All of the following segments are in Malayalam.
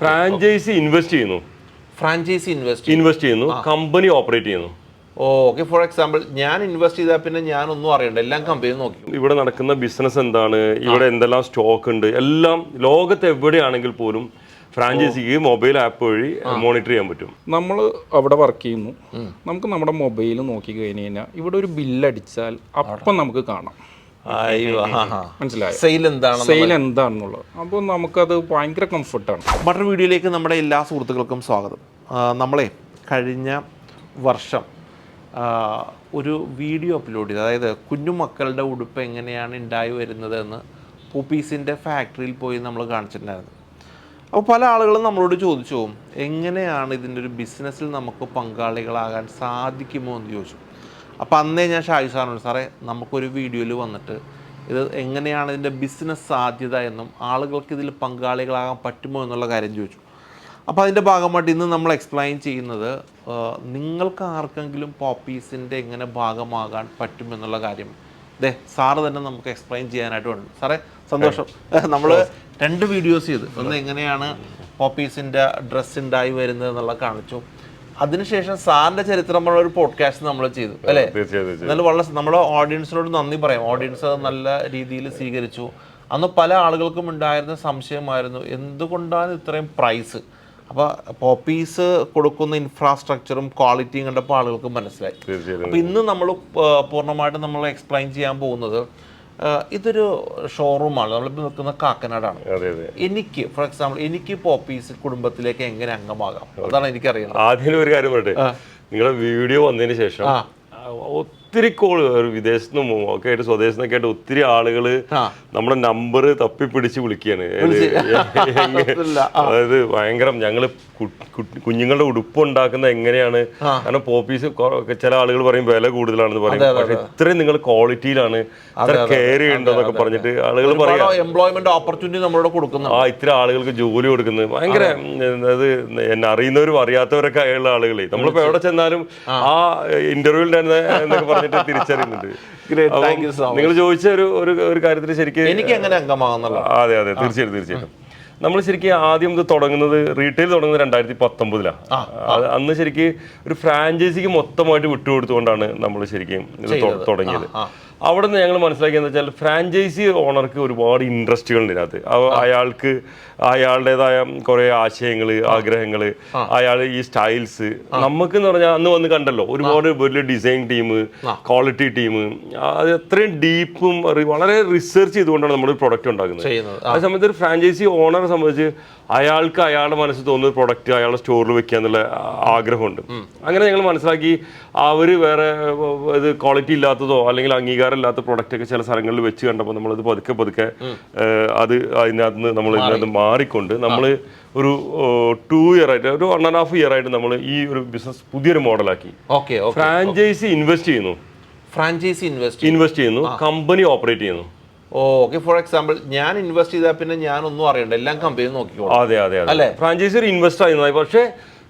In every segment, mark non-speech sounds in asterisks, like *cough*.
ഫ്രാഞ്ചൈസി ഇൻവെസ്റ്റ് ചെയ്യുന്നു. ഫ്രാഞ്ചൈസി ഇൻവെസ്റ്റ് ഇൻവെസ്റ്റ് ചെയ്യുന്നു. കമ്പനി ഓപ്പറേറ്റ് ചെയ്യുന്നു. ഓക്കെ ഫോർ എക്സാമ്പിൾ ഞാൻ ഇൻവെസ്റ്റ് ചെയ്താൽ പിന്നെ ഞാനൊന്നും അറിയണ്ട. എല്ലാം കമ്പനി നോക്കി. ഇവിടെ നടക്കുന്ന ബിസിനസ് എന്താണ്? ഇവിടെ എന്തെല്ലാം സ്റ്റോക്ക് ഉണ്ട്? എല്ലാം ലോകത്ത് എവിടെയാണെങ്കിൽ പോലും ഫ്രാഞ്ചൈസിക്ക് മൊബൈൽ ആപ്പ് വഴി മോണിറ്റർ ചെയ്യാൻ പറ്റും. നമ്മൾ അവിടെ വർക്ക് ചെയ്യുന്നു. നമുക്ക് നമ്മുടെ മൊബൈൽ നോക്കി കഴിഞ്ഞ് കഴിഞ്ഞാൽ ഇവിടെ ഒരു ബില്ലടിച്ചാൽ അപ്പം നമുക്ക് കാണാം. സെയിൽ എന്താണ് സെയിൽ എന്താണെന്നുള്ളത്? അപ്പോൾ നമുക്കത് ഭയങ്കര കംഫർട്ടാണ് മറ്റൊരു വീഡിയോയിലേക്ക് നമ്മുടെ എല്ലാ സുഹൃത്തുക്കൾക്കും സ്വാഗതം. നമ്മളെ കഴിഞ്ഞ വർഷം ഒരു വീഡിയോ അപ്ലോഡ് ചെയ്തു. അതായത് കുഞ്ഞുമക്കളുടെ ഉടുപ്പ് എങ്ങനെയാണ് ഉണ്ടായി വരുന്നത് എന്ന് പൂപ്പീസിന്റെ ഫാക്ടറിയിൽ പോയി നമ്മൾ കാണിച്ചിട്ടുണ്ടായിരുന്നു. അപ്പോൾ പല ആളുകളും നമ്മളോട് ചോദിച്ചു എങ്ങനെയാണ് ഇതിന്റെ ഒരു ബിസിനസ്സിൽ നമുക്ക് പങ്കാളികളാകാൻ സാധിക്കുമോ എന്ന് ചോദിച്ചു. അപ്പോൾ അന്നേ ഞാൻ ഷായു സാറിനോട് സാറേ നമുക്കൊരു വീഡിയോയിൽ വന്നിട്ട് ഇത് എങ്ങനെയാണ് ഇതിന്റെ ബിസിനസ് സാധ്യത എന്നും ആളുകൾക്ക് ഇതിൽ പങ്കാളികളാകാൻ പറ്റുമോ എന്നുള്ള കാര്യം ചോദിച്ചു. അപ്പോൾ അതിന്റെ ഭാഗമായിട്ട് ഇന്ന് നമ്മൾ എക്സ്പ്ലെയിൻ ചെയ്യുന്നത് നിങ്ങൾക്ക് ആർക്കെങ്കിലും പോപ്പീസിന്റെ എങ്ങനെ ഭാഗമാകാൻ പറ്റുമെന്നുള്ള കാര്യം. ദേ സാറ് തന്നെ നമുക്ക് എക്സ്പ്ലെയിൻ ചെയ്യാനായിട്ട് ഉണ്ട് സാറേ സന്തോഷം. നമ്മൾ രണ്ട് വീഡിയോസ് ചെയ്ത്. ഒന്ന് എങ്ങനെയാണ് പോപ്പീസിന്റെ ഡ്രസ്സ് ഉണ്ടായി വരുന്നത് എന്നുള്ള കാണിച്ചു. അതിനുശേഷം സാറിന്റെ ചരിത്രം ഒരു പോഡ്കാസ്റ്റ് നമ്മൾ ചെയ്തു അല്ലേ. എന്നാലും വളരെ നമ്മുടെ ഓഡിയൻസിനോട് നന്ദി പറയാം. ഓഡിയൻസ് നല്ല രീതിയിൽ സ്വീകരിച്ചു. അന്ന് പല ആളുകൾക്കും ഉണ്ടായിരുന്ന സംശയമായിരുന്നു എന്തുകൊണ്ടാണ് ഇത്രയും പ്രൈസ് അപ്പോൾ പോപ്പീസ് കൊടുക്കുന്ന ഇൻഫ്രാസ്ട്രക്ചറും ക്വാളിറ്റിയും കണ്ടപ്പോൾ ആളുകൾക്ക് മനസ്സിലായി. അപ്പൊ അപ്പോൾ ഇന്ന് നമ്മൾ പൂർണമായിട്ടും നമ്മൾ എക്സ്പ്ലെയിൻ ചെയ്യാൻ പോകുന്നത് ഇതൊരു ഷോറൂമാണ് നമ്മളിപ്പോൾ നിൽക്കുന്ന കാക്കനാടാണ്. എനിക്ക് ഫോർ എക്സാമ്പിൾ എനിക്ക് പോപ്പീസ് കുടുംബത്തിലേക്ക് എങ്ങനെ അംഗമാകാം? അതാണ് എനിക്കറിയുന്നത്. ആദ്യം ഒരു കാര്യം പറയട്ടെ? നിങ്ങളുടെ വീഡിയോ വന്നതിന് ശേഷം ഒത്തിരി കോൾ വിദേശത്തു നിന്നും ഒക്കെ ആയിട്ട് സ്വദേശത്തു നിന്നൊക്കെ ആയിട്ട് ഒത്തിരി ആളുകൾ നമ്മുടെ നമ്പർ തപ്പി പിടിച്ച് വിളിക്കുകയാണ് അതായത് ഭയങ്കരം ഞങ്ങൾ കുഞ്ഞുങ്ങളുടെ ഉടുപ്പ് ഉണ്ടാക്കുന്ന എങ്ങനെയാണ്? കാരണം പോപ്പീസ് ചില ആളുകൾ പറയും വില കൂടുതലാണെന്ന് പറയും. പക്ഷെ ഇത്രയും നിങ്ങൾ ക്വാളിറ്റിയിലാണ് ഇത്ര കെയർ ചെയ്യണ്ടെന്നൊക്കെ പറഞ്ഞിട്ട് ആളുകൾ പറയാം. എംപ്ലോയ്മെന്റ് ഓപ്പർച്യൂണിറ്റി നമ്മളോട് കൊടുക്കുന്നു ആ ഇത്ര ആളുകൾക്ക് ജോലി കൊടുക്കുന്നത്. ഭയങ്കര അതായത് എന്നെ അറിയുന്നവരും അറിയാത്തവരൊക്കെ ആയുള്ള ആളുകളെ. നമ്മളിപ്പോ എവിടെ ചെന്നാലും ആ. ഇന്റർവ്യൂ എന്നൊക്കെ പറഞ്ഞിട്ട് തിരിച്ചറിയുന്നുണ്ട്. നിങ്ങൾ ചോദിച്ച ഒരു ഒരു ഒരു കാര്യത്തിൽ ശരിക്കും എനിക്ക് എങ്ങനെ അംഗമാകുന്നുള്ള അതെ അതെ തീർച്ചയായിട്ടും തീർച്ചയായിട്ടും. നമ്മൾ ശരിക്കും ആദ്യം ഇത് തുടങ്ങുന്നത് റീറ്റെയിൽ തുടങ്ങുന്നത് രണ്ടായിരത്തി പത്തൊമ്പതിലാണ് അന്ന് ശരിക്കും ഒരു ഫ്രാഞ്ചൈസിക്ക് മൊത്തമായിട്ട് വിട്ടുകൊടുത്തുകൊണ്ടാണ് നമ്മൾ ശരിക്കും ഇത് തുടങ്ങിയത്. അവിടെ നിന്ന് ഞങ്ങൾ മനസ്സിലാക്കിയെന്ന് വെച്ചാൽ ഫ്രാഞ്ചൈസി ഓണർക്ക് ഒരുപാട് ഇൻട്രസ്റ്റുകൾ ഇതിനകത്ത്. അയാൾക്ക് അയാളുടേതായ കുറെ ആശയങ്ങൾ ആഗ്രഹങ്ങൾ അയാൾ ഈ സ്റ്റൈൽസ് നമുക്ക് എന്ന് പറഞ്ഞാൽ അന്ന് വന്ന് കണ്ടല്ലോ ഒരുപാട് വലിയ ഡിസൈൻ ടീം ക്വാളിറ്റി ടീം അത് എത്രയും ഡീപ്പും വളരെ റിസർച്ച് ചെയ്തുകൊണ്ടാണ് നമ്മൾ പ്രൊഡക്റ്റ് ഉണ്ടാക്കുന്നത്. ആ. സമയത്ത് ഒരു ഫ്രാഞ്ചൈസി ഓണറെ സംബന്ധിച്ച് അയാൾക്ക് അയാളുടെ മനസ്സിൽ തോന്നുന്ന പ്രൊഡക്റ്റ് അയാളുടെ സ്റ്റോറിൽ വെക്കുക എന്നുള്ള ആഗ്രഹമുണ്ട്. അങ്ങനെ ഞങ്ങൾ മനസ്സിലാക്കി അവർ വേറെ ഇത് ക്വാളിറ്റി ഇല്ലാത്തതോ അല്ലെങ്കിൽ അംഗീകാരം ഇല്ലാത്ത പ്രൊഡക്റ്റ് ഒക്കെ ചില സ്ഥലങ്ങളിൽ വെച്ച് കണ്ടപ്പോൾ നമ്മൾ നമ്മളത് പതുക്കെ പതുക്കെ അത് അതിനകത്ത് നിന്ന് നമ്മൾ ഇതിനകത്ത് മാറിക്കൊണ്ട് നമ്മൾ ഒരു ടു ഇയർ ആയിട്ട് ഒരു വൺ ആൻഡ് ഹാഫ് ഇയർ ആയിട്ട് നമ്മൾ ഈ ഒരു ബിസിനസ് പുതിയൊരു മോഡലാക്കി. ഫ്രാഞ്ചൈസി ഇൻവെസ്റ്റ് ചെയ്യുന്നു. ഫ്രാഞ്ചൈസി ഇൻവെസ്റ്റ് ഇൻവെസ്റ്റ് ചെയ്യുന്നു. കമ്പനി ഓപ്പറേറ്റ് ചെയ്യുന്നു. ഓക്കെ ഫോർ എക്സാമ്പിൾ ഞാൻ ഇൻവെസ്റ്റ് ചെയ്താൽ പിന്നെ ഞാനൊന്നും അറിയണ്ട. എല്ലാം കമ്പനി നോക്കിക്കോളൂ. അതെ അതെ അതെ. അല്ലേ? ഫ്രാഞ്ചൈസി ഇൻവെസ്റ്റ് ആയിരുന്നു പക്ഷേ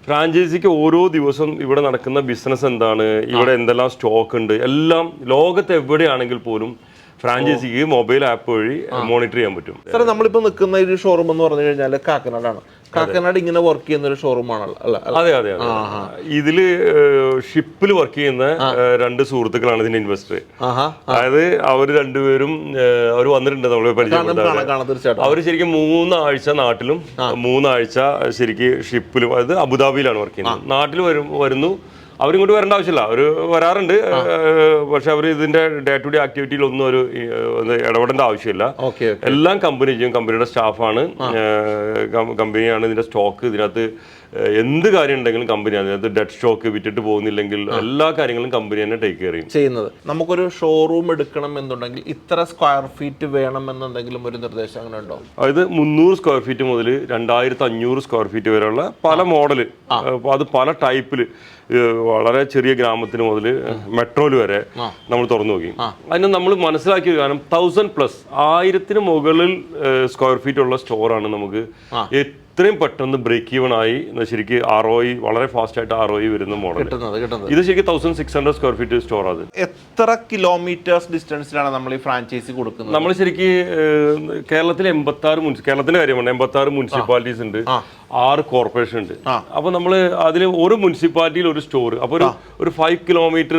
ഫ്രാഞ്ചൈസിക്ക് ഓരോ ദിവസം ഇവിടെ നടക്കുന്ന ബിസിനസ് എന്താണ്? ഇവിടെ എന്തെല്ലാം സ്റ്റോക്ക് ഉണ്ട്? എല്ലാം ലോകത്ത് എവിടെയാണെങ്കിൽ പോലും ഫ്രാഞ്ചൈസിക്ക് മൊബൈൽ ആപ്പ് വഴി മോണിറ്റർ ചെയ്യാൻ പറ്റും. സാറേ നമ്മളിപ്പോൾ നിൽക്കുന്ന ഒരു ഷോറൂം എന്ന് പറഞ്ഞു കഴിഞ്ഞാൽ കാക്കനാടാണ്. കാക്കനാട് ഇങ്ങനെ വർക്ക് ചെയ്യുന്ന ഒരു ഷോറൂമാണല്ലോ. അതെ അതെ ഇതിൽ ഷിപ്പിൽ വർക്ക് ചെയ്യുന്ന രണ്ട് സുഹൃത്തുക്കളാണ് ഇതിന്റെ ഇൻവെസ്റ്റർ അതായത് അവർ രണ്ടുപേരും അവർ വന്നിട്ടുണ്ട് നമ്മളെ പരിചയപ്പെട്ട അവർ ശരിക്കും മൂന്നാഴ്ച നാട്ടിലും മൂന്നാഴ്ച ശരിക്കും ഷിപ്പിലും അതായത് അബുദാബിയിലാണ് വർക്ക് ചെയ്യുന്നത്. നാട്ടിൽ വരും വരുന്നു അവരിങ്ങോട്ട് വരേണ്ട ആവശ്യമില്ല. അവർ വരാറുണ്ട്. പക്ഷെ അവർ ഇതിന്റെ ഡേ ടു ഡേ ആക്ടിവിറ്റിയിൽ ഒന്നും ഒരു ഇടപെടേണ്ട ആവശ്യമില്ല. എല്ലാം കമ്പനി ചെയ്യും. കമ്പനിയുടെ സ്റ്റാഫാണ് കമ്പനിയാണ് ഇതിന്റെ സ്റ്റോക്ക് ഇതിനകത്ത് എന്ത് കാര്യം ഉണ്ടെങ്കിലും കമ്പനി അതായത് ഡെഡ് ഷോക്ക് വിറ്റിട്ട് പോകുന്നില്ലെങ്കിൽ എല്ലാ കാര്യങ്ങളും കമ്പനി തന്നെ ടേക്ക് കെയർ ചെയ്യും. ചെയ്യുന്നത്. നമുക്കൊരു ഷോറൂം എടുക്കണം എന്നുണ്ടെങ്കിൽ ഇത്ര സ്ക്വയർ ഫീറ്റ് വേണം എന്നുണ്ടെങ്കിലും ഒരു നിർദ്ദേശം അങ്ങനെ ഉണ്ടോ? അതായത് മുന്നൂറ് സ്ക്വയർ ഫീറ്റ് മുതൽ രണ്ടായിരത്തി അഞ്ഞൂറ് സ്ക്വയർ ഫീറ്റ് വരെയുള്ള പല മോഡൽ അത് പല ടൈപ്പിൽ വളരെ ചെറിയ ഗ്രാമത്തിന് മുതൽ മെട്രോയിൽ വരെ നമ്മൾ തുറന്നു നോക്കി. അതിന് നമ്മൾ മനസ്സിലാക്കിയ കാരണം തൗസൻഡ് പ്ലസ് ആയിരത്തിന് മുകളിൽ സ്ക്വയർ ഫീറ്റ് ഉള്ള സ്റ്റോറാണ് നമുക്ക് എത്രയും പെട്ടെന്ന് ബ്രേക്ക് ഈവൺ ആയി എന്നാൽ ശരിക്ക് ആർ ഒ വളരെ ഫാസ്റ്റ് ആയിട്ട് ആർ ഒ വരുന്ന മോഡൽ ഇത് ശരിക്കും thousand six hundred square feet store അത്. എത്ര കിലോമീറ്റേഴ്സ് ഡിസ്റ്റൻസിലാണ് നമ്മൾ ഈ ഫ്രാഞ്ചൈസി കൊടുക്കുന്നത്? നമ്മൾ ശരിക്ക് കേരളത്തിൽ എൺപത്തി ആറ് മുനിസി കേരളത്തിന്റെ കാര്യമാണ്. എൺപത്തി ആറ് മുനിസിപ്പാലിറ്റീസ് ഉണ്ട് ആറ് കോർപ്പറേഷൻ ഉണ്ട്. അപ്പൊ നമ്മൾ അതിൽ ഒരു മുനിസിപ്പാലിറ്റിയിൽ ഒരു സ്റ്റോർ അപ്പൊ ഒരു ഒരു ഫൈവ് കിലോമീറ്റർ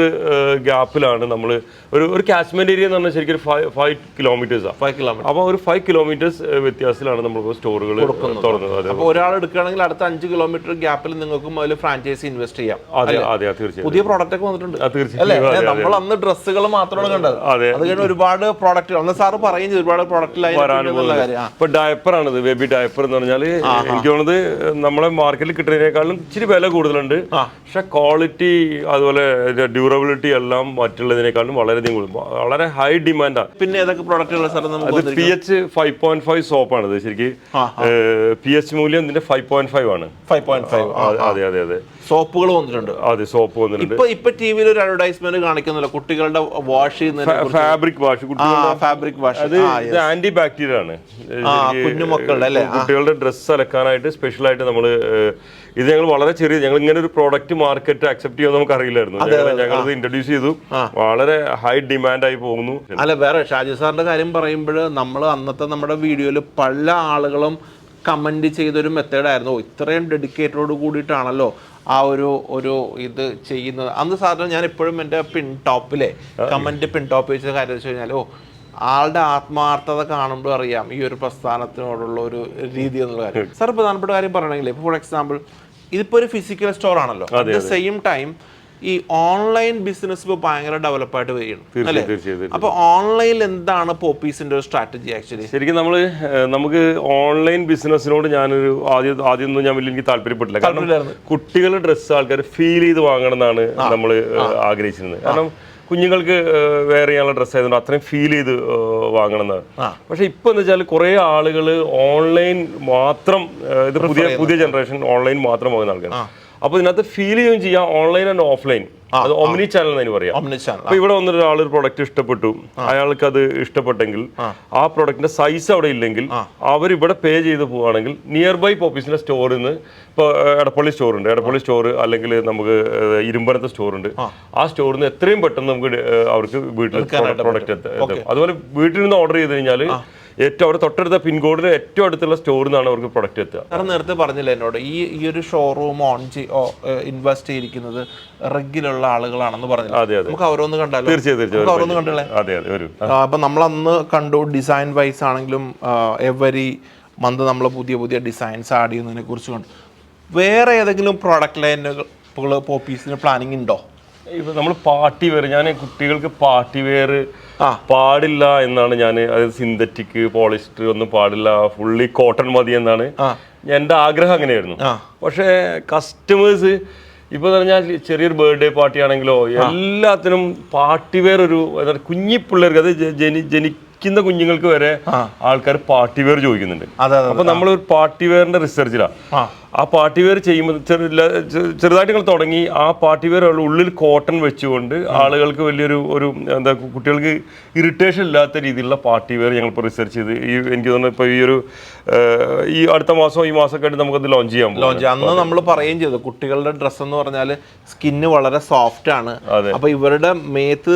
ഗ്യാപ്പിലാണ് നമ്മൾ ഒരു ഒരു കാച്ച്മെന്റ് ഏരിയ എന്ന് പറഞ്ഞാൽ ശരിക്കും ഒരു ഫൈവ് കിലോമീറ്റേഴ്സാണ് ഫൈവ് കിലോമീറ്റർ അപ്പൊ ഒരു ഫൈവ് കിലോമീറ്റേഴ്സ് വ്യത്യാസത്തിലാണ് നമ്മൾ സ്റ്റോറുകൾ തുറന്നത് അതെ. അപ്പോൾ ഒരാൾ എടുക്കുകയാണെങ്കിൽ അടുത്ത അഞ്ച് കിലോമീറ്റർ ഗ്യാപ്പിൽ നിങ്ങൾക്കും അതിൽ ഫ്രാഞ്ചൈസി ഇൻവെസ്റ്റ് ചെയ്യാം. പുതിയ പ്രോഡക്റ്റ് ഒക്കെ വന്നിട്ടുണ്ട്. അല്ലെ. നമ്മൾ അന്ന് ഡ്രസ്സുകൾ മാത്രമാണ് കണ്ടത്. അതെ. കഴിഞ്ഞ് ഒരുപാട് പ്രോഡക്റ്റ് അന്ന് സാറ് പറയും ഒരുപാട് പ്രോഡക്റ്റിലായി പോകുന്നത്. ഇപ്പൊ ഡയപ്പർ ആണിത് ബേബി ഡയപ്പർ എന്ന് പറഞ്ഞാൽ എനിക്ക് തോന്നുന്നത് നമ്മളെ മാർക്കറ്റിൽ കിട്ടുന്നതിനേക്കാളും ഇച്ചിരി വില കൂടുതലുണ്ട്. പക്ഷെ ക്വാളിറ്റി അതുപോലെ ഡ്യൂറബിലിറ്റി എല്ലാം മറ്റുള്ളതിനേക്കാളും വളരെയധികം വളരെ ഹൈ ഡിമാൻഡാണ് പിന്നെ ഏതൊക്കെ പ്രോഡക്റ്റുകൾ sir P H five point five സോപ്പാണ് ശരിക്കും. പി എച്ച് മൂല്യം ഇതിന്റെ ഫൈവ് പോയിന്റ് ഫൈവ് ആണ്. ഫൈവ് പോയിന്റ് ഫൈവ് അതെ അതെ അതെ. സോപ്പുകൾ വന്നിട്ടുണ്ട്. അതെ സോപ്പ് വന്നിട്ടുണ്ട്. ഇപ്പൊ ഇപ്പൊ ടി വിയിൽ ഒരു അഡ്വർടൈസ്മെന്റ് കാണിക്കുന്നില്ല. കുട്ടികളുടെ വാഷ് ചെയ്യുന്നതിനെ ഫാബ്രിക് വാഷ് ഫാബ്രിക് വാഷ് അത് ഇത് ആന്റി ബാക്ടീരിയ ആണ്. കുഞ്ഞുമക്കളുടെ അല്ലേ? കുട്ടികളുടെ ഡ്രസ്സ് അലക്കാനായിട്ട് സ്പെഷ്യൽ ആയിട്ട് നമ്മൾ ഇത് ഞങ്ങൾ വളരെ ചെറിയ ഞങ്ങൾ ഇങ്ങനെ ഒരു പ്രോഡക്റ്റ് മാർക്കറ്റ് അക്സെപ്റ്റ് ചെയ്യുമെന്ന് നമുക്ക് അറിയില്ലായിരുന്നു ഞങ്ങൾ ഇത് ഇൻട്രൊഡ്യൂസ് ചെയ്തു. വളരെ ഹൈ ഡിമാൻഡ് ആയി പോകുന്നു. അല്ല വേറെ ഷാജി സാറിന്റെ കാര്യം പറയുമ്പോൾ നമ്മൾ അന്നത്തെ നമ്മുടെ വീഡിയോയിൽ പല ആളുകളും കമന്റ് ചെയ്തൊരു മെത്തേഡായിരുന്നു. "ഓ, ഇത്രയും ഡെഡിക്കേറ്റഡോട് കൂടിയിട്ടാണല്ലോ ആ ഒരു ഒരു ഇത് ചെയ്യുന്നത്. അന്ന് സാധാരണ ഞാൻ എപ്പോഴും എന്റെ പിൻ ടോപ്പിലെ കമന്റ് പിൻ ടോപ്പ് വെച്ച കാര്യം വെച്ച് കഴിഞ്ഞാൽ ഓ ആളുടെ ആത്മാർത്ഥത കാണുമ്പോൾ അറിയാം ഈ ഒരു പ്രസ്ഥാനത്തിനോടുള്ള ഒരു രീതി എന്നുള്ള കാര്യം. സാർ പ്രധാനപ്പെട്ട കാര്യം പറയണമെങ്കിൽ ഇപ്പോൾ ഫോർ എക്സാമ്പിൾ ഇതിപ്പോൾ ഒരു ഫിസിക്കൽ സ്റ്റോർ ആണല്ലോ. അറ്റ് ദ സെയിം ടൈം ഈ ഓൺലൈൻ ബിസിനസ് ഇപ്പോൾ ഭയങ്കര ഡെവലപ്പായിട്ട് വരികയാണ് അല്ലേ? അപ്പൊ ഓൺലൈനിൽ എന്താണ് പോപ്പീസിന്റെ ഒരു സ്ട്രാറ്റജി ആക്ച്വലി ശരിക്കും നമ്മൾ നമുക്ക് ഓൺലൈൻ ബിസിനസ്സിനോട് ഞാനൊരു ആദ്യം ആദ്യം ഒന്നും ഞാൻ വലിയ എനിക്ക് താല്പര്യപ്പെട്ടില്ല. കാരണം കുട്ടികളുടെ ഡ്രസ്സ് ആൾക്കാർ ഫീൽ ചെയ്ത് വാങ്ങണം എന്നാണ് നമ്മൾ ആഗ്രഹിച്ചിരുന്നത്. കാരണം കുഞ്ഞുങ്ങൾക്ക് വെയർ ചെയ്യാനുള്ള ഡ്രസ്സ് ആയതുകൊണ്ട് അത്രയും ഫീൽ ചെയ്ത് ഏഹ്, വാങ്ങണം എന്നാണ്. പക്ഷെ ഇപ്പൊ എന്ന് വെച്ചാൽ കുറെ ആളുകൾ ഓൺലൈൻ മാത്രം ഇത് പുതിയ പുതിയ ജനറേഷൻ ഓൺലൈൻ മാത്രം പോകുന്ന ആൾക്കാർ അപ്പൊ ഇതിനകത്ത് ഫീൽ ചെയ്യുകയും ചെയ്യാം ഓൺലൈൻ ആൻഡ് ഓഫ്ലൈൻ അത് ഒമിനി ചാനൽ എന്ന് പറയാം. ചാനൽ അപ്പൊ ഇവിടെ വന്നിട്ട് ഒരാൾ ഒരു പ്രൊഡക്റ്റ് ഇഷ്ടപ്പെട്ടു. അയാൾക്ക് അത് ഇഷ്ടപ്പെട്ടെങ്കിൽ ആ. പ്രൊഡക്റ്റിന്റെ സൈസ് അവിടെ ഇല്ലെങ്കിൽ അവർ ഇവിടെ പേ ചെയ്ത് പോവുകയാണെങ്കിൽ നിയർ ബൈ പോപ്പീസിന്റെ സ്റ്റോറിൽ നിന്ന് ഇപ്പോൾ എടപ്പള്ളി സ്റ്റോർ ഉണ്ട്. എടപ്പള്ളി സ്റ്റോർ അല്ലെങ്കിൽ നമുക്ക് ഇരുമ്പനത്തെ സ്റ്റോർ ഉണ്ട്. ആ. സ്റ്റോറിൽ നിന്ന് എത്രയും പെട്ടെന്ന് നമുക്ക് അവർക്ക് വീട്ടിൽ പ്രൊഡക്റ്റ് എത്തും അതുപോലെ വീട്ടിൽ നിന്ന് ഓർഡർ ചെയ്ത് കഴിഞ്ഞാൽ ഏറ്റവും അവിടെ തൊട്ടടുത്ത പിൻകോഡിൽ ഏറ്റവും അടുത്തുള്ള സ്റ്റോറിൽ നിന്നാണ് അവർക്ക് പ്രൊഡക്റ്റ് എത്തുക. സാർ നേരത്തെ പറഞ്ഞില്ല എന്നോട് ഈ ഈ ഒരു ഷോറൂം ഓൺ ഇൻവെസ്റ്റ് ചെയ്തിരിക്കുന്നത് റെഗിലുള്ള ആളുകളാണെന്ന് പറഞ്ഞു അതെ അതെ. നമുക്ക് അവരൊന്ന് കണ്ടാലോ? തീർച്ചയായും കണ്ടല്ലേ? അതെ അതെ ഒരു അപ്പൊ നമ്മൾ അന്ന് കണ്ടു ഡിസൈൻ വൈസ് ആണെങ്കിലും എവരി മന്ത് നമ്മൾ പുതിയ പുതിയ ഡിസൈൻസ് ആഡ് ചെയ്യുന്നതിനെ കുറിച്ച് കണ്ടു. വേറെ ഏതെങ്കിലും പ്രോഡക്റ്റ് ലൈനുകൾ പോപ്പീസിന് പ്ലാനിങ് ഉണ്ടോ ഇപ്പൊ നമ്മൾ പാർട്ടി വെയർ ഞാൻ കുട്ടികൾക്ക് പാർട്ടി വെയർ. പാടില്ല എന്നാണ് ഞാൻ അതായത് സിന്തറ്റിക് പോളിസ്റ്റർ ഒന്നും പാടില്ല. ഫുള്ളി കോട്ടൺ മതി എന്നാണ്. എന്റെ ആഗ്രഹം അങ്ങനെയായിരുന്നു. പക്ഷേ കസ്റ്റമേഴ്സ് ഇപ്പൊ പറഞ്ഞാൽ ചെറിയൊരു ബർത്ത്ഡേ പാർട്ടി ആണെങ്കിലോ എല്ലാത്തിനും പാർട്ടി വെയർ ഒരു കുഞ്ഞി പിള്ളേർക്ക് അത് ജനി ജനിക്കുന്ന കുഞ്ഞുങ്ങൾക്ക് വരെ ആൾക്കാർ പാർട്ടി വെയർ ചോദിക്കുന്നുണ്ട്. അപ്പൊ നമ്മൾ ഒരു പാർട്ടി വെയറിന്റെ റിസർച്ചിലാണ് ആ. പാർട്ടി വെയർ ചെയ്യുമ്പോൾ ചെറുതായിട്ട് നിങ്ങൾ തുടങ്ങി. ആ പാർട്ടി വെയർ ഉള്ളിൽ കോട്ടൺ വെച്ചുകൊണ്ട് ആളുകൾക്ക് വലിയൊരു ഒരു എന്താ കുട്ടികൾക്ക് ഇറിറ്റേഷൻ ഇല്ലാത്ത രീതിയിലുള്ള പാർട്ടി വെയർ ഞങ്ങൾ ഇപ്പോൾ റിസർച്ച് ചെയ്ത് ഈ എനിക്ക് തോന്നുന്നു ഇപ്പോൾ ഈ ഒരു ഈ അടുത്ത മാസം ഈ മാസമൊക്കെ ആയിട്ട് നമുക്കത് ലോഞ്ച് ചെയ്യാം. ലോഞ്ച് അന്ന് നമ്മൾ പറയുകയും ചെയ്തു. കുട്ടികളുടെ ഡ്രസ്സ് എന്ന് പറഞ്ഞാൽ സ്കിന്ന് വളരെ സോഫ്റ്റ് ആണ്. അപ്പൊ ഇവരുടെ മേത്ത്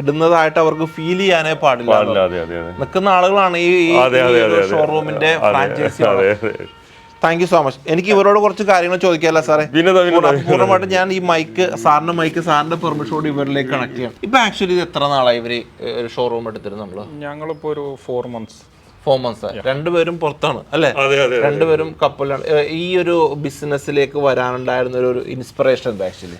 ഇടുന്നതായിട്ട് അവർക്ക് ഫീൽ ചെയ്യാനേ പാടില്ല. നിൽക്കുന്ന ആളുകളാണ് ഈ ഷോറൂമിന്റെ franchise thank you so much എനിക്ക് ഇവരോട് കുറച്ച് കാര്യങ്ങൾ ചോദിക്കാല്ല സാറേ? പൂർണമായിട്ട് ഞാൻ ഈ മൈക്ക് സാറിന്റെ മൈക്ക് സാറിന്റെ പെർമിഷനോട് ഇവരിലേക്ക് കണക്ട് ചെയ്യാം ഇപ്പൊ ആക്ച്വലി ഇത് എത്ര നാളായി ഇവർ ഷോറൂം എടുത്തിരുന്നു നമ്മൾ? ഞങ്ങളിപ്പോ ഒരു ഫോർ മന്ത്സ് ഫോർ മന്ത്സ് രണ്ടുപേരും പുറത്താണ് അല്ലെ? രണ്ടുപേരും കപ്പലാണ് ഈ ഒരു ബിസിനസ്സിലേക്ക് വരാനുണ്ടായിരുന്ന ഒരു ഇൻസ്പിറേഷൻ എന്താ ആക്ച്വലി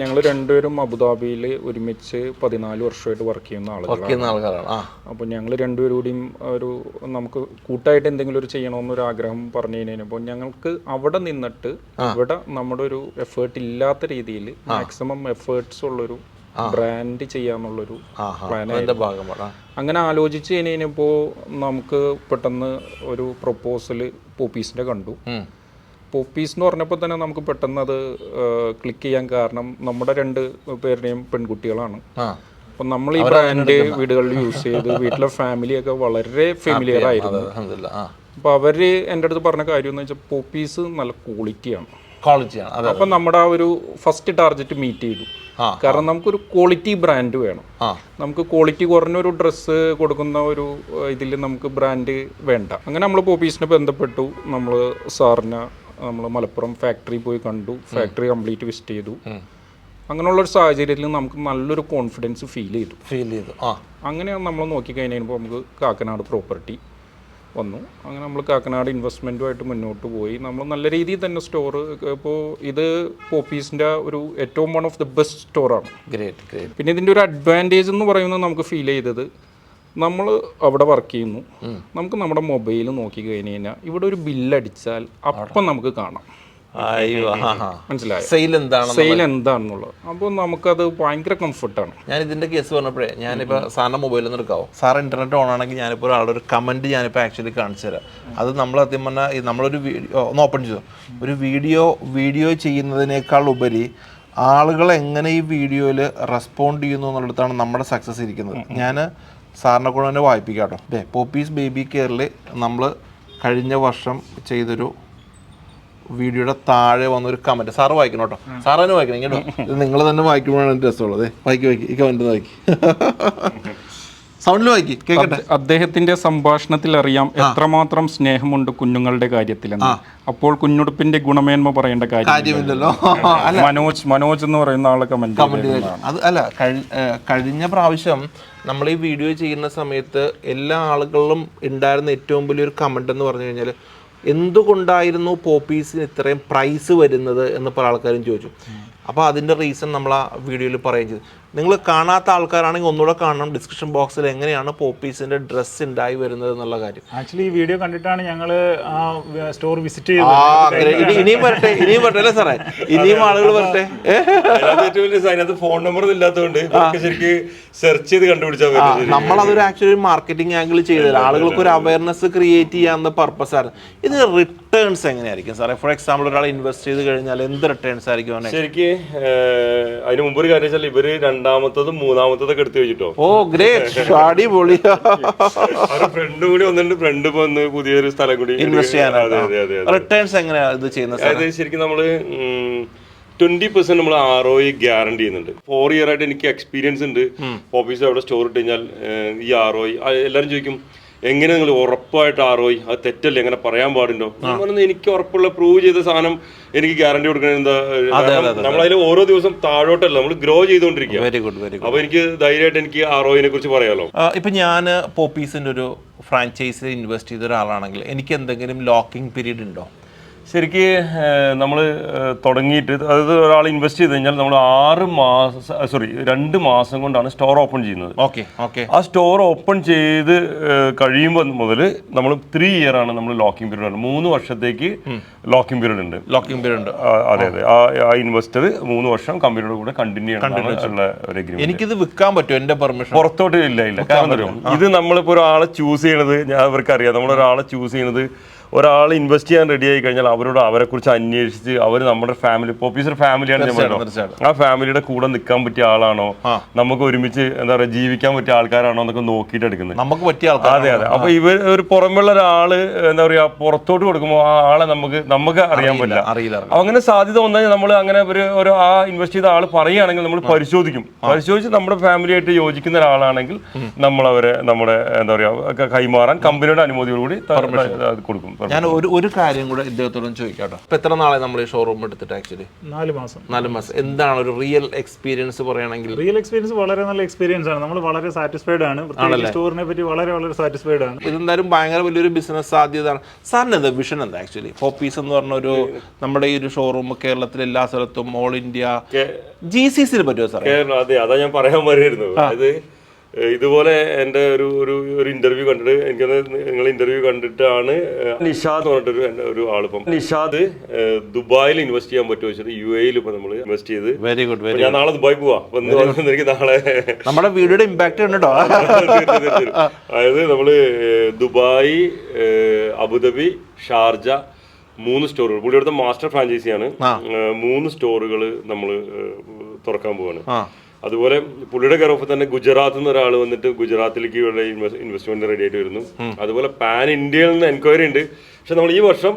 ഞങ്ങൾ രണ്ടുപേരും അബുദാബിയിൽ ഒരുമിച്ച് പതിനാല് വർഷമായിട്ട് വർക്ക് ചെയ്യുന്ന ആളുകളാണ്. അപ്പോൾ ഞങ്ങൾ രണ്ടുപേരും കൂടിയും ഒരു നമുക്ക് കൂട്ടായിട്ട് എന്തെങ്കിലും ഒരു ചെയ്യണമെന്നൊരു ആഗ്രഹം പറഞ്ഞു കഴിഞ്ഞപ്പോൾ ഞങ്ങൾക്ക് അവിടെ നിന്നിട്ട് ഇവിടെ നമ്മുടെ ഒരു എഫേർട്ട് ഇല്ലാത്ത രീതിയിൽ മാക്സിമം എഫേർട്സ് ഉള്ളൊരു ബ്രാൻഡ് ചെയ്യാന്നുള്ളൊരു അതിന്റെ അങ്ങനെ ആലോചിച്ച് കഴിഞ്ഞപ്പോൾ നമുക്ക് പെട്ടെന്ന് ഒരു പ്രൊപ്പോസൽ പോപ്പീസിന്റെ കണ്ടു. പോപ്പീസ് എന്ന് പറഞ്ഞപ്പോൾ തന്നെ നമുക്ക് പെട്ടെന്ന് അത് ക്ലിക്ക് ചെയ്യാൻ കാരണം നമ്മുടെ രണ്ട് പേരുടെയും പെൺകുട്ടികളാണ്. അപ്പം നമ്മൾ ഈ ബ്രാൻഡ് വീടുകളിൽ യൂസ് ചെയ്ത് വീട്ടിലെ ഫാമിലിയൊക്കെ വളരെ ഫെമിലിയർ ആയിരുന്നു. അപ്പോൾ അവർ എന്റെ അടുത്ത് പറഞ്ഞ കാര്യം എന്ന് വെച്ചാൽ പോപ്പീസ് നല്ല ക്വാളിറ്റിയാണ് ക്വാളിറ്റിയാണ് അപ്പം നമ്മുടെ ആ ഒരു ഫസ്റ്റ് ടാർഗറ്റ് മീറ്റ് ചെയ്തു. കാരണം നമുക്കൊരു ക്വാളിറ്റി ബ്രാൻഡ് വേണം. നമുക്ക് ക്വാളിറ്റി കുറഞ്ഞൊരു ഡ്രസ്സ് കൊടുക്കുന്ന ഒരു ഇതിൽ നമുക്ക് ബ്രാൻഡ് വേണ്ട. അങ്ങനെ നമ്മൾ പോപ്പീസിനെ ബന്ധപ്പെട്ടു. നമ്മൾ സാറിനെ നമ്മൾ മലപ്പുറം ഫാക്ടറി പോയി കണ്ടു. ഫാക്ടറി കംപ്ലീറ്റ് വിസിറ്റ് ചെയ്തു. അങ്ങനെയുള്ള ഒരു സാഹചര്യത്തിൽ നമുക്ക് നല്ലൊരു കോൺഫിഡൻസ് ഫീൽ ചെയ്തു. ഫീൽ ചെയ്തു. ആ. അങ്ങനെ നമ്മൾ നോക്കിക്കഴിഞ്ഞപ്പോൾ നമുക്ക് കാക്കനാട് പ്രോപ്പർട്ടി വന്നു. അങ്ങനെ നമ്മൾ കാക്കനാട് ഇൻവെസ്റ്റ്മെന്റുമായിട്ട് മുന്നോട്ട് പോയി. നമ്മൾ നല്ല രീതിയിൽ തന്നെ സ്റ്റോർ ഇപ്പോൾ ഇത് പോപ്പീസിന്റെ ഒരു ഏറ്റവും വൺ ഓഫ് ദി ബെസ്റ്റ് സ്റ്റോറാണ് ഗ്രേറ്റ് ഗ്രേറ്റ് പിന്നെ ഇതിന്റെ ഒരു അഡ്വാന്റേജ് എന്ന് പറയുന്നത് നമുക്ക് ഫീൽ ചെയ്തത് നമ്മൾ അവിടെ വർക്ക് ചെയ്യുന്നു. നമുക്ക് നമ്മുടെ മൊബൈൽ നോക്കി കഴിഞ്ഞ് കഴിഞ്ഞാൽ ഇവിടെ ഒരു ബില്ലടിച്ചാൽ അപ്പം നമുക്ക് കാണാം. മനസ്സിലായോ? സെയിൽ എന്താണ് സെയിൽ എന്താണെന്നുള്ളത്. അപ്പോൾ നമുക്കത് ഭയങ്കര കംഫർട്ടാണ് ഞാൻ ഇതിന്റെ കേസ് പറഞ്ഞപ്പോഴേ ഞാനിപ്പോൾ സാറിന്റെ മൊബൈലിൽ നിന്ന് എടുക്കാവോ? സാർ ഇന്റർനെറ്റ് ഓൺ ആണെങ്കിൽ ഞാനിപ്പോൾ ഒരാളുടെ ഒരു കമന്റ് ഞാനിപ്പോൾ ആക്ച്വലി കാണിച്ചു തരാം. അത് നമ്മൾ സത്യം പറഞ്ഞാൽ നമ്മളൊരു വീഡിയോ ഒന്ന് ഓപ്പൺ ചെയ്തു. ഒരു വീഡിയോ വീഡിയോ ചെയ്യുന്നതിനേക്കാൾ ഉപരി ആളുകൾ എങ്ങനെ ഈ വീഡിയോയിൽ റെസ്പോണ്ട് ചെയ്യുന്നു എന്നുള്ളിടത്താണ് നമ്മുടെ സക്സസ് ഇരിക്കുന്നത്. ഞാൻ സാറിനെ കൂടെ തന്നെ വായിപ്പിക്കാം കേട്ടോ. അല്ലേ പോപ്പീസ് ബേബി കെയറിൽ നമ്മൾ കഴിഞ്ഞ വർഷം ചെയ്തൊരു വീഡിയോയുടെ താഴെ വന്നൊരു കമന്റ് സാറ് വായിക്കണം കേട്ടോ. സാറ് തന്നെ വായിക്കണം കേട്ടോ ഇത് നിങ്ങൾ തന്നെ വായിക്കുമ്പോഴാണ് എന്റെ രസമുള്ളത്. വായിക്കി വായിക്കി. ഈ കമന്റ് വായിക്കി. *laughs* സൗണ്ടിൽ വായിക്കി കേൾക്കട്ടെ അദ്ദേഹത്തിന്റെ സംഭാഷണത്തിൽ അറിയാം എത്രമാത്രം സ്നേഹമുണ്ട് കുഞ്ഞുങ്ങളുടെ കാര്യത്തിലെന്ന്. അപ്പോൾ കുഞ്ഞുടുപ്പിന്റെ ഗുണമേന്മ പറയേണ്ട കാര്യം കാര്യമില്ലല്ലോ. *laughs* മനോജ് മനോജ് എന്ന് പറയുന്ന ആളെ കമന്റ് അത് അല്ല കഴിഞ്ഞ പ്രാവശ്യം നമ്മൾ ഈ വീഡിയോ ചെയ്യുന്ന സമയത്ത് എല്ലാ ആളുകളിലും ഉണ്ടായിരുന്ന ഏറ്റവും വലിയൊരു കമന്റ് എന്ന് പറഞ്ഞു കഴിഞ്ഞാൽ എന്തുകൊണ്ടായിരുന്നു പോപ്പീസിന് ഇത്രയും പ്രൈസ് വരുന്നത് എന്ന് പല ആൾക്കാരും ചോദിച്ചു. അപ്പോൾ അതിന്റെ റീസൺ നമ്മൾ ആ വീഡിയോയിൽ പറയുകയും ചെയ്തു. നിങ്ങൾ കാണാത്ത ആൾക്കാരാണെങ്കിൽ ഒന്നുകൂടെ കാണണം. ഡിസ്ക്രിപ്ഷൻ ബോക്സിൽ എങ്ങനെയാണ് പോപ്പീസിന്റെ ഡ്രസ്സ് ഉണ്ടായി വരുന്നത് എന്നുള്ള കാര്യം. ആക്ച്വലി ഈ വീഡിയോ കണ്ടിട്ടാണ് ഞങ്ങൾ ആ സ്റ്റോർ വിസിറ്റ് ചെയ്തത്. ഇനിയും വരട്ടെ ഇനിയും വരട്ടെ അല്ലേ സാറേ? ഇനിയും ആളുകൾ വരട്ടെ. ഏ? അതിനകത്ത് ഏറ്റവും വലിയ അതിനകത്ത് ഫോൺ നമ്പർ ഇല്ലാത്തതുകൊണ്ട് ശരിക്കും ശരിക്ക് സെർച്ച് ചെയ്ത് കണ്ടുപിടിച്ചാൽ നമ്മൾ അതൊരു ആക്ച്വലി മാർക്കറ്റിംഗ് ആംഗിൾ ചെയ്തത് ആളുകൾക്ക് ഒരു അവയർനെസ് ക്രിയേറ്റ് ചെയ്യാവുന്ന പർപ്പസ് ആണ്. ഇത് റിട്ടേൺസ് എങ്ങനെയായിരിക്കും സാറേ? ഫോർ എക്സാമ്പിൾ ഒരാൾ ഇൻവെസ്റ്റ് ചെയ്ത് കഴിഞ്ഞാൽ എന്ത് റിട്ടേൺസ് ആയിരിക്കും ശരിക്കും അതിന് മുമ്പ് ഒരു കാര്യം വെച്ചാൽ ഇവർ രണ്ടാമത്തതും മൂന്നാമത്തതൊക്കെ എടുത്തു വെച്ചിട്ടോ? Oh great. അടിപൊളി. അവരുടെ ഫ്രണ്ട് കൂടി വന്നിട്ട് ഫ്രണ്ട് വന്ന് പുതിയൊരു സ്ഥലം കൂടി ഇൻവെസ്റ്റ് ചെയ്യാനാണ്. റിട്ടേൺസ് എങ്ങനെയാ ഇത് ചെയ്യുന്നത് അതായത് ശരിക്കും നമ്മൾ ട്വന്റി പെർസെന്റ് നമ്മൾ ആർ ഒ ഗ്യാരണ്ടി ചെയ്യുന്നുണ്ട്. ഫോർ ഇയർ ആയിട്ട് എനിക്ക് എക്സ്പീരിയൻസ് ഉണ്ട്. ഓഫീസിൽ അവിടെ സ്റ്റോർ ഇട്ട് കഴിഞ്ഞാൽ ഈ ആർ ഒ എല്ലാവരും ചോദിക്കും എങ്ങനെ നിങ്ങൾ ഉറപ്പായിട്ട് ആറോയി അത് തെറ്റല്ലേ? എങ്ങനെ പറയാൻ പാടുണ്ടോ? എനിക്ക് ഉറപ്പുള്ള പ്രൂവ് ചെയ്ത സാധനം എനിക്ക് ഗ്യാരണ്ടി കൊടുക്കണത് എന്താ നമ്മളതിൽ ഓരോ ദിവസം താഴോട്ടല്ല നമ്മൾ ഗ്രോ ചെയ്തുകൊണ്ടിരിക്കുക. വെരി ഗുഡ് വെരി ഗുഡ് അപ്പൊ എനിക്ക് ധൈര്യമായിട്ട് എനിക്ക് ആറോയിനെ കുറിച്ച് പറയാലോ? ഇപ്പൊ ഞാൻ പോപ്പീസിന്റെ ഒരു ഫ്രാഞ്ചൈസിൽ ഇൻവെസ്റ്റ് ചെയ്ത ഒരാളാണെങ്കിൽ എനിക്ക് എന്തെങ്കിലും ലോക്കിംഗ് പീരീഡ് ഉണ്ടോ? ശരിക്ക് നമ്മൾ തുടങ്ങിയിട്ട് അതായത് ഒരാൾ ഇൻവെസ്റ്റ് ചെയ്ത് കഴിഞ്ഞാൽ നമ്മൾ ആറ് മാസം സോറി രണ്ട് മാസം കൊണ്ടാണ് സ്റ്റോർ ഓപ്പൺ ചെയ്യുന്നത്. Okay okay. ആ സ്റ്റോർ ഓപ്പൺ ചെയ്ത് കഴിയുമ്പോൾ മുതൽ നമ്മൾ ത്രീ ഇയർ ആണ് നമ്മൾ ലോക്കിംഗ് പീരീഡ് ഉണ്ട്. മൂന്ന് വർഷത്തേക്ക് ലോക്കിംഗ് പീരീഡ് ഉണ്ട്. ലോക്കിംഗ് പീരീഡ് ഉണ്ട്. അതെ അതെ. ആ ഇൻവെസ്റ്റർ മൂന്ന് വർഷം കമ്പനിയുടെ കൂടെ കണ്ടിന്യൂ ചെയ്യണം എനിക്കിത് വിൽക്കാൻ പറ്റും എന്റെ പെർമിഷൻ പുറത്തോട്ട് ഇല്ല ഇല്ല. കാരണം ഇത് നമ്മളിപ്പോ ഒരാളെ ചൂസ് ചെയ്യണത് ഞാൻ അവർക്ക് അറിയാം നമ്മളൊരാളെ ചൂസ് ചെയ്യുന്നത് ഒരാൾ ഇൻവെസ്റ്റ് ചെയ്യാൻ റെഡി ആയി കഴിഞ്ഞാൽ അവരോട് അവരെ കുറിച്ച് അന്വേഷിച്ച് അവർ നമ്മുടെ ഫാമിലി ഓഫീസർ ഫാമിലിയാണ് ഞാൻ. ആ ഫാമിലിയുടെ കൂടെ നിൽക്കാൻ പറ്റിയ ആളാണോ? നമുക്ക് ഒരുമിച്ച് എന്താ പറയുക ജീവിക്കാൻ പറ്റിയ ആൾക്കാരാണോ എന്നൊക്കെ നോക്കിയിട്ട് എടുക്കുന്നത്. നമുക്ക് പറ്റിയ ആൾക്കാർ അതെ അതെ. അപ്പൊ ഇവർ ഒരു പുറമെയുള്ള ഒരാൾ എന്താ പറയാ പുറത്തോട്ട് കൊടുക്കുമ്പോൾ ആ ആളെ നമുക്ക് നമുക്ക് അറിയാൻ പറ്റില്ല. അറിയില്ല അങ്ങനെ സാധ്യത വന്നാൽ നമ്മൾ അങ്ങനെ ഒരു ഒരു ആ ഇൻവെസ്റ്റ് ചെയ്ത ആൾ പറയുകയാണെങ്കിൽ നമ്മൾ പരിശോധിക്കും. പരിശോധിച്ച് നമ്മുടെ ഫാമിലിയായിട്ട് യോജിക്കുന്ന ഒരാളാണെങ്കിൽ നമ്മൾ അവരെ നമ്മുടെ എന്താ പറയാ കൈമാറാൻ കമ്പനിയുടെ അനുമതിയോടുകൂടി കൊടുക്കും. ഞാൻ ഒരു ഒരു കാര്യം കൂടെ ഇദ്ദേഹത്തോടും ചോദിക്കാട്ടോ. ഇപ്പൊ എത്ര നാളെ നമ്മൾ ഈ ഷോറൂം എടുത്തിട്ട് ആക്ച്വലി നാല് മാസം. നാല് മാസം. എന്താണ് ഒരു റിയൽ എക്സ്പീരിയൻസ് പറയുകയാണെങ്കിൽ? റിയൽ എക്സ്പീരിയൻസ് വളരെ നല്ല എക്സ്പീരിയൻസ് ആണ്. നമ്മൾ വളരെ സാറ്റിസ്ഫൈഡ് ആണ്. സ്റ്റോറിനെ പറ്റി വളരെ വളരെ സാറ്റിസ്ഫൈഡ് ആണ്. ഇതെന്തായാലും ഭയങ്കര വലിയൊരു ബിസിനസ് സാധ്യതയാണ്. സാറിന് എന്താ വിഷൻ എന്താ ആക്ച്വലി ഹോപ്പീസ് എന്ന് പറഞ്ഞ ഒരു നമ്മുടെ ഈ ഒരു ഷോറൂം കേരളത്തിലെ എല്ലാ സ്ഥലത്തും ഓൾ ഇന്ത്യ ജി സി സിന് പറ്റുമോ സാർ അതെ അതാ ഞാൻ പറയാൻ വരുന്നത് ഇതുപോലെ എന്റെ ഒരു ഒരു ഒരു ഇന്റർവ്യൂ കണ്ടിട്ട് എനിക്കത് നിങ്ങൾ ഇന്റർവ്യൂ കണ്ടിട്ടാണ് നിഷാദ്. എന്ന് പറഞ്ഞിട്ടൊരു എന്റെ ഒരു ആളിപ്പം. നിഷാദ്. ദുബായിൽ ഇൻവെസ്റ്റ് ചെയ്യാൻ പറ്റുമോ വെച്ചിട്ട് യു എയിൽ ഇപ്പൊ നമ്മൾ ഇൻവെസ്റ്റ് ചെയ്ത്. വെരി ഗുഡ് വെരി ഞാൻ നാളെ ദുബായ് പോവാ. അപ്പൊ എനിക്ക് നാളെ നമ്മുടെ വീഡിയോയുടെ ഇമ്പാക്ട് ഉണ്ട് കേട്ടോ തീർച്ചയായും, തീർച്ചയായും. അതായത് നമ്മൾ ദുബായ് അബുദാബി ഷാർജ മൂന്ന് സ്റ്റോറുകൾ പുള്ളിയുടെ അടുത്ത മാസ്റ്റർ ഫ്രാഞ്ചൈസിയാണ് മൂന്ന് സ്റ്റോറുകൾ നമ്മൾ തുറക്കാൻ പോവാണ്. ആ. അതുപോലെ പുള്ളിയുടെ കെയർ തന്നെ ഗുജറാത്തിൽ നിന്ന് ഒരാൾ വന്നിട്ട് ഗുജറാത്തിലേക്ക് ഇവരുടെ ഇൻവെസ്റ്റ്മെന്റ് റെഡി ആയിട്ട് വരുന്നു. അതുപോലെ പാൻ ഇന്ത്യയിൽ നിന്ന് എൻക്വയറി ഉണ്ട്. പക്ഷെ നമ്മൾ ഈ വർഷം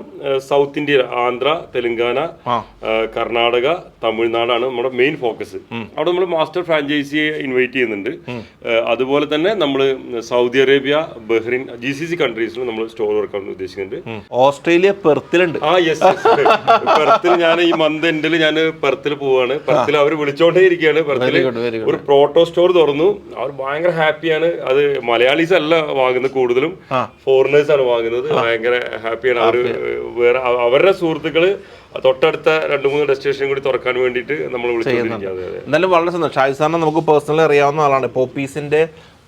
സൗത്ത് ഇന്ത്യ ആന്ധ്ര തെലങ്കാന കർണാടക തമിഴ്നാടാണ് നമ്മുടെ മെയിൻ ഫോക്കസ്. അവിടെ നമ്മൾ മാസ്റ്റർ ഫ്രാഞ്ചൈസിയെ ഇൻവൈറ്റ് ചെയ്യുന്നുണ്ട്. അതുപോലെ തന്നെ നമ്മൾ Saudi Arabia Bahrain G C C കൺട്രീസിൽ നമ്മൾ സ്റ്റോർ വർക്കാൻ ഉദ്ദേശിക്കുന്നുണ്ട്. ഓസ്ട്രേലിയ പെർത്തിലുണ്ട്. ആ യെസ് പെർത്തിൽ ഞാൻ ഈ മന്ത് എൻഡിൽ ഞാൻ പെർത്തിൽ പോവാണ്. പെർത്തിൽ അവർ വിളിച്ചോണ്ടേ ഇരിക്കുകയാണ്. പെർത്തിൽ. ഒരു പ്രോട്ടോ സ്റ്റോർ തുറന്നു. അവർ ഭയങ്കര ഹാപ്പിയാണ്. അത് മലയാളീസ് അല്ല വാങ്ങുന്നത് കൂടുതലും. ഫോറിനേഴ്സ് ആണ് വാങ്ങുന്നത്. ഭയങ്കര ഹാപ്പിയാണ്. അവർ വേറെ അവരുടെ സുഹൃത്തുക്കൾ തൊട്ടടുത്ത രണ്ട് മൂന്ന് ഡെസ്റ്റിനേഷൻ കൂടി തുറക്കാൻ വേണ്ടിയിട്ട് നമ്മൾ എന്തായാലും വളരെ സന്തോഷം. ഷാജി സാറിനെ നമുക്ക് പേഴ്സണലി അറിയാവുന്ന ആളാണ്. പോപ്പീസിന്റെ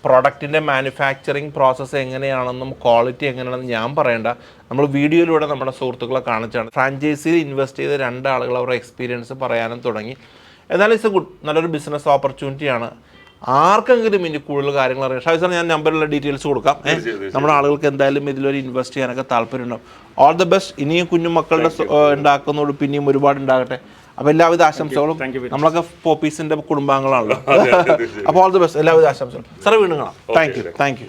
പ്രൊഡക്റ്റിന്റെ മാനുഫാക്ചറിങ് പ്രോസസ്സ് എങ്ങനെയാണെന്നും ക്വാളിറ്റി എങ്ങനെയാണെന്നും ഞാൻ പറയേണ്ട. നമ്മൾ വീഡിയോയിലൂടെ നമ്മുടെ സുഹൃത്തുക്കളെ കാണിച്ചാണ്. ഫ്രാഞ്ചൈസിയിൽ ഇൻവെസ്റ്റ് ചെയ്ത രണ്ടാളുകൾ അവരുടെ എക്സ്പീരിയൻസ് പറയാനും തുടങ്ങി. എന്നാലും ഇറ്റ്സ് എ ഗുഡ് നല്ലൊരു ബിസിനസ് ഓപ്പർച്യൂണിറ്റിയാണ് ആർക്കെങ്കിലും ഇനി കൂടുതൽ കാര്യങ്ങൾ അറിയാം. ഷാഹി സാർ ഞാൻ നമ്പറിലുള്ള ഡീറ്റെയിൽസ് കൊടുക്കാം. നമ്മുടെ ആളുകൾക്ക് എന്തായാലും ഇതിലൊരു ഇൻവെസ്റ്റ് ചെയ്യാനൊക്കെ താല്പര്യമുണ്ടാവും. ഓൾ ദ ബെസ്റ്റ് ഇനിയും കുഞ്ഞു മക്കളുടെ ഉണ്ടാക്കുന്നതോട് പിന്നെയും ഒരുപാട് ഉണ്ടാകട്ടെ. അപ്പോൾ എല്ലാവിധ ആശംസകളും നമ്മളൊക്കെ പോപ്പീസിന്റെ കുടുംബാംഗങ്ങളാണല്ലോ. അപ്പോൾ ഓൾ ദി ബെസ്റ്റ് എല്ലാവിധ ആശംസകളും. സാർ വീണ്ടും കാണാം. Thank you thank you